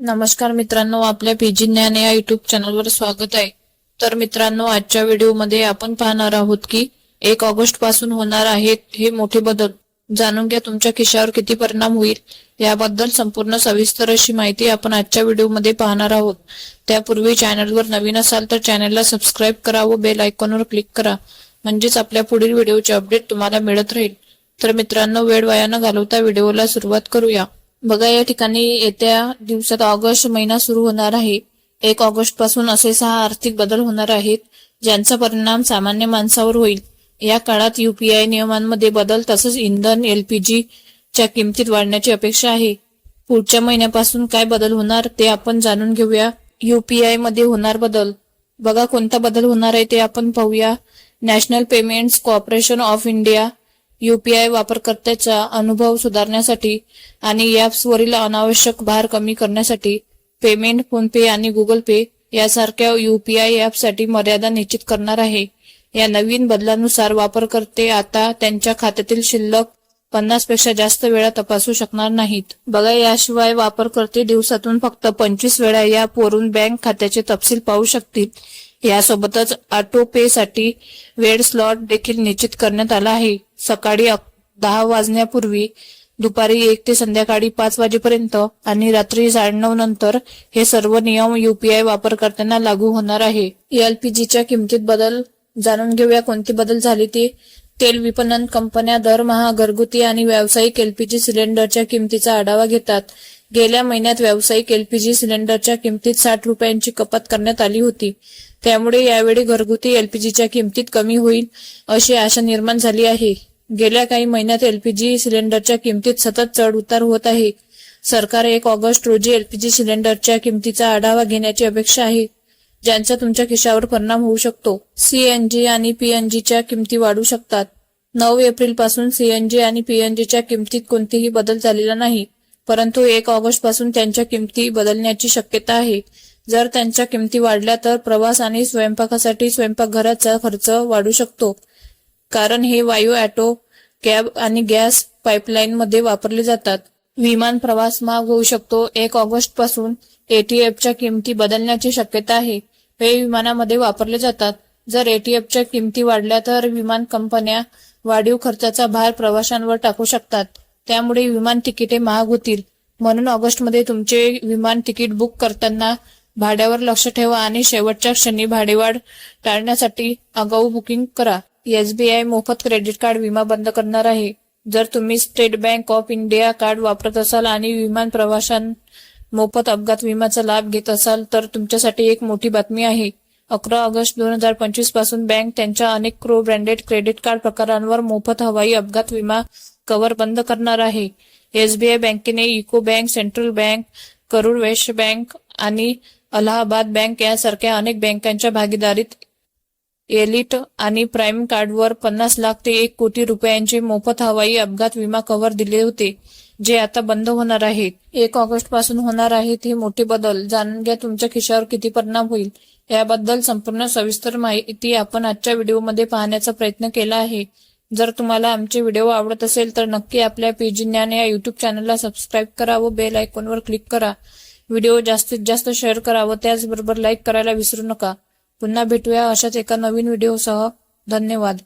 नमस्कार मित्रांनो आपल्या पीजी ज्ञान या युट्यूब चॅनलवर स्वागत आहे. तर मित्रांनो आजच्या व्हिडिओमध्ये आपण पाहणार आहोत की एक ऑगस्टपासून होणार आहेत हे मोठे बदल. जाणून घ्या तुमच्या खिशावर किती परिणाम होईल. याबद्दल संपूर्ण सविस्तर अशी माहिती आपण आजच्या व्हिडिओमध्ये पाहणार आहोत. त्यापूर्वी चॅनलवर नवीन असाल तर चॅनलला सबस्क्राईब करा व बेल आयकॉनवर क्लिक करा. म्हणजेच आपल्या पुढील व्हिडिओचे अपडेट तुम्हाला मिळत राहील. तर मित्रांनो वेळ वाया न घालवता व्हिडिओला सुरुवात करूया. बघा या ठिकाणी येत्या दिवसात ऑगस्ट महिना सुरू होणार आहे. एक ऑगस्टपासून असे सहा आर्थिक बदल होणार आहेत ज्यांचा परिणाम सामान्य माणसावर होईल. या काळात युपीआय नियमांमध्ये बदल तसंच इंधन एलपीजी च्या किमतीत वाढण्याची अपेक्षा आहे. पुढच्या महिन्यापासून काय बदल होणार ते आपण जाणून घेऊया. युपीआयमध्ये होणार बदल. बघा कोणता बदल होणार आहे ते आपण पाहूया. National payments corporation of India UPI वापरकर्त्याचा अनुभव सुधारण्यासाठी आणि ऍप्सवरील अनावश्यक भार कमी करण्यासाठी पेमेंट फोनपे आणि गुगल पे यासारख्या यूपीआय ॲपसाठी मर्यादा निश्चित करणार आहे. या नवीन बदलानुसार वापरकर्ते आता त्यांच्या खात्यातील शिल्लक पन्नासपेक्षा जास्त वेळा तपासू शकणार नाहीत. बघा याशिवाय वापरकर्ते दिवसातून फक्त पंचवीस वेळा या वरून बँक खात्याचे तपशील पाहू शकतील. यासोबतच ऑटो पे साठी वेळ स्लॉट देखील निश्चित करण्यात आला आहे. सकाळी दहा वाजण्यापूर्वी दुपारी एक ते संध्याकाळी पाच वाजेपर्यंत आणि रात्री साडेनऊ नंतर हे सर्व नियम युपीआय वापरकर्त्यांना लागू होणार आहे. एलपीजीच्या किमतीत बदल जाणून घेऊया. कोणते बदल झाले ते? तेल विपणन कंपन्या दरमहा घरगुती आणि व्यावसायिक एलपीजी सिलेंडरच्या किमतीचा आढावा घेतात. गेल्या महिन्यात व्यावसायिक एलपीजी सिलेंडरच्या किमतीत साठ रुपयांची कपात करण्यात आली होती. त्यामुळे यावेळी घरगुती एलपीजीच्या किमतीत कमी होईल अशी आशा निर्माण झाली आहे. गेल्या काही महिन्यात एलपीजी सिलेंडरच्या किमतीत सतत चढ उतार होत आहे. सरकार एक ऑगस्ट रोजी एलपीजी सिलेंडरच्या किमतीचा आढावा घेण्याची अपेक्षा आहे ज्यांचा तुमच्या खिशावर परिणाम होऊ शकतो. सीएनजी आणि पीएनजीच्या किमती वाढू शकतात. नऊ एप्रिलपासून सीएनजी आणि पीएनजीच्या किमतीत कोणतेही बदल झालेला नाही. परंतु एक ऑगस्टपासून त्यांच्या किमती बदलण्याची शक्यता आहे. जर त्यांच्या किमती वाढल्या तर प्रवास आणि स्वयंपाकासाठी स्वयंपाकघराचा खर्च वाढू शकतो. कारण हे वायू ऑटो कॅब आणि गॅस पाईपलाईन मध्ये वापरले जातात. विमान प्रवास महाग होऊ शकतो. एक ऑगस्टपासून एटीएफच्या किमती बदलण्याची शक्यता आहे. हे विमानामध्ये वापरले जातात. जर एटीएफच्या किमती वाढल्या तर विमान कंपन्या वाढीव खर्चाचा भार प्रवाशांवर टाकू शकतात. त्यामुळे विमान तिकिटे महाग होतील. म्हणून ऑगस्टमध्ये तुमचे विमान तिकीट बुक करताना भाड्यावर लक्ष ठेवा आणि शेवटच्या क्षणी भाडेवाढ टाळण्यासाठी आगाऊ बुकिंग करा. एसबीआय मोफत क्रेडिट कार्ड विमा बंद करणार आहे. जर तुम्ही State Bank of India card वापरत असाल आणि विमान प्रवाशां मोफत अपघात विम्याचा लाभ घेत असाल तर तुमच्यासाठी एक मोठी बातमी आहे. अकरा ऑगस्ट दोन हजार पंचवीसपासून बँक त्यांच्या अनेक क्रो ब्रँडेड क्रेडिट कार्ड प्रकारांवर मोफत हवाई अपघात विमा कव्हर बंद करणार आहे. एसबीआय बँकेने UCO Bank Central Bank Karur Vysya Bank आणि अलाहाबाद बँक यासारख्या अनेक बँकांच्या भागीदारीत एलिट आणि प्राईम कार्डवर पन्नास लाख ते एक कोटी रुपयांचे मोफत हवाई अपघात विमा कव्हर दिले होते. जे आता बंद होणार आहेत एक ऑगस्टपासून होणार आहेत हे मोठे बदल. जाणून घ्या तुमच्या खिशावर किती परिणाम होईल. याबद्दल संपूर्ण सविस्तर माहिती आपण आजच्या व्हिडिओमध्ये पाहण्याचा प्रयत्न केला आहे. जर तुम्हाला आमचे व्हिडिओ आवडत असेल तर नक्की आपल्या पेजी ज्ञान या युट्यूब चॅनलला सबस्क्राईब करा व बेल आयकॉनवर क्लिक करा. व्हिडिओ जास्तीत जास्त शेअर करा व त्याचबरोबर लाईक करायला विसरू नका. पुन्हा भेटूया अशाच एका नवीन व्हिडिओसह. धन्यवाद.